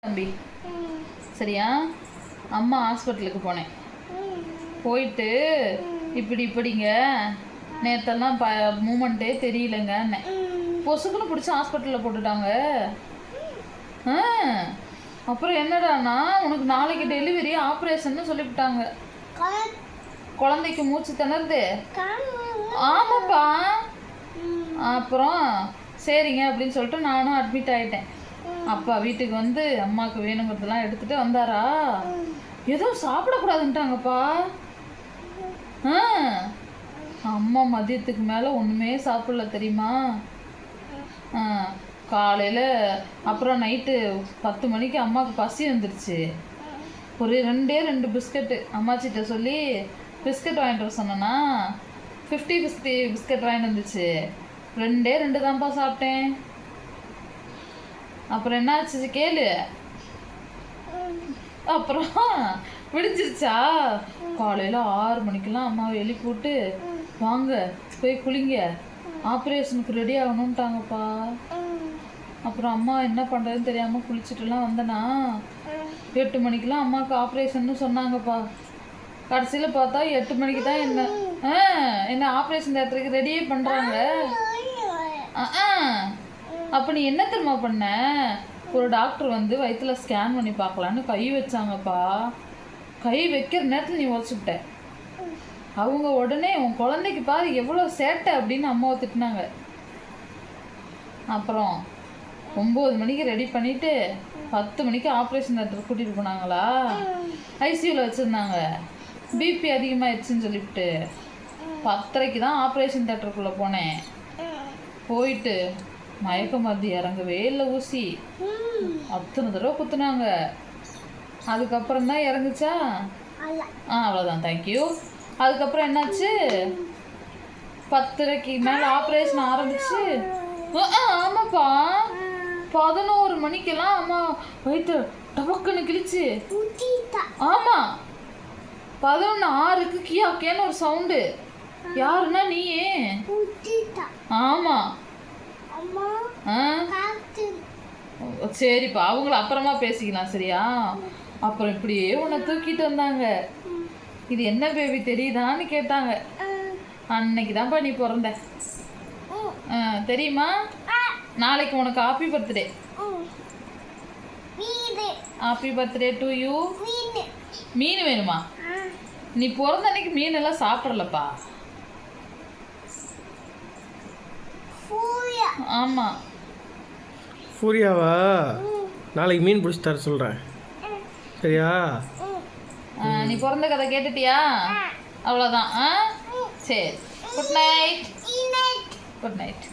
தம்பி. சரியா? அம்மா ஹாஸ்பிட்டலுக்கு போனேன். போயிட்டு இப்படி இப்படிங்க. நேத்தெல்லாம் ப மூமெண்ட்டே தெரியலங்க பொசுக்குன்னு பிடிச்சி ஹாஸ்பிட்டலில் போட்டுட்டாங்க. ஆ. அப்புறம் என்னடான்னா உனக்கு நாளைக்கு டெலிவரி ஆப்ரேஷன்னு சொல்லிவிட்டாங்க. குழந்தைக்கு மூச்சு திணறுது. ஆமாப்பா. அப்புறம் சரிங்க அப்படின்னு சொல்லிட்டு நானும் அட்மிட் ஆயிட்டேன். அப்பா வீட்டுக்கு வந்து அம்மாவுக்கு வேணுங்கிறதெல்லாம் எடுத்துட்டு வந்தாரா? எதுவும் சாப்பிடக்கூடாதுன்ட்டாங்கப்பா. ஆ அம்மா மதியத்துக்கு மேலே ஒன்றுமே சாப்பிடல தெரியுமா? ஆ காலையில் அப்புறம் நைட்டு பத்து மணிக்கு அம்மாவுக்கு பசி வந்துருச்சு. ஒரு ரெண்டே ரெண்டு பிஸ்கட்டு. அம்மாச்சிட்ட சொல்லி பிஸ்கட் வாங்கிட்டு வர சொன்னேன்னா ஃபிஃப்டி பிஸ்கி பிஸ்கட் வாங்கிட்டு வந்துச்சு. ரெண்டே ரெண்டு தான்ப்பா சாப்பிட்டேன். அப்புறம் என்னாச்சு கேளு. அப்புறம் விடிஞ்சிருச்சா? காலையில் ஆறு மணிக்கெல்லாம் அம்மாவை எழுப்பி விட்டு வாங்க போய் குளிங்க. ஆப்ரேஷனுக்கு ரெடி ஆகணுன்ட்டாங்கப்பா அப்புறம் அம்மா என்ன பண்ணுறதுன்னு தெரியாமல் குளிச்சுட்டுலாம் வந்தேனா? எட்டு மணிக்கெலாம் அம்மாவுக்கு ஆப்ரேஷன்னு சொன்னாங்கப்பா. கடைசியில் பார்த்தா எட்டு மணிக்கு தான் என்ன ஆ என்ன ஆப்ரேஷன் தேட்டருக்கு ரெடியே பண்ணுறாங்க அப்போ நீ என்ன தெரியுமா பண்ண? ஒரு டாக்டர் வந்து வயிற்றுல ஸ்கேன் பண்ணி பார்க்கலான்னு கை வச்சாங்கப்பா. கை வைக்கிற நேரத்தில் நீ உடச்சுட்ட அவங்க உடனே உன் குழந்தைக்கு பாரு எவ்வளோ சேட்டை அப்படின்னு அம்மாவை திட்டினாங்க. அப்புறம் ஒம்பது மணிக்கு ரெடி பண்ணிட்டு பத்து மணிக்கு ஆப்ரேஷன் தேட்டர் கூட்டிகிட்டு போனாங்களா? ஐசியூவில் வச்சுருந்தாங்க. பிபி அதிகமாகிடுச்சுன்னு சொல்லிவிட்டு பத்தரைக்கு தான் ஆப்ரேஷன் தேட்டருக்குள்ளே போனேன். போயிட்டு மயக்க மருந்து இறங்கவே இல்லை ஊசி. அத்தனை தடவை குத்துனாங்க. அதுக்கப்புறம் தான் இறங்குச்சா? ஆ அவ்வளோதான். தேங்க்யூ அதுக்கப்புறம் என்னாச்சு? பத்தரைக்கு மேலே ஆப்ரேஷன் ஆரம்பிச்சு. ஆமாப்பா. பதினோரு மணிக்கெல்லாம் அம்மா வயிற்று டபக்குன்னு கிழிச்சு. ஆமா. பதினொன்று ஆறுக்கு கியா கேன்னு ஒரு சவுண்டு யாருன்னா நீயே. ஆமா. ஆ சரிப்பா அவங்கள அப்புறமா பேசிக்கலாம் சரியா? அப்புறம் இப்படியே உன்னை தூக்கிட்டு வந்தாங்க. இது என்ன பேபி தெரியுதான்னு கேட்டாங்க. அன்னைக்கு தான்ப்பா நீ பிறந்த. தெரியுமா? நாளைக்கு உனக்கு happy birthday happy birthday to you மீன். வேணுமா? நீ பிறந்த அன்னைக்கு மீன் எல்லாம் சாப்பிடலப்பா. ஆமா. சூர்யாவா? நாளைக்கு மீன் பிடிச்சி தர சொல்கிறேன் சரியா? நீ பிறந்த கதை கேட்டுட்டியா? அவ்வளோதான் ஆ? சரி. Good night good night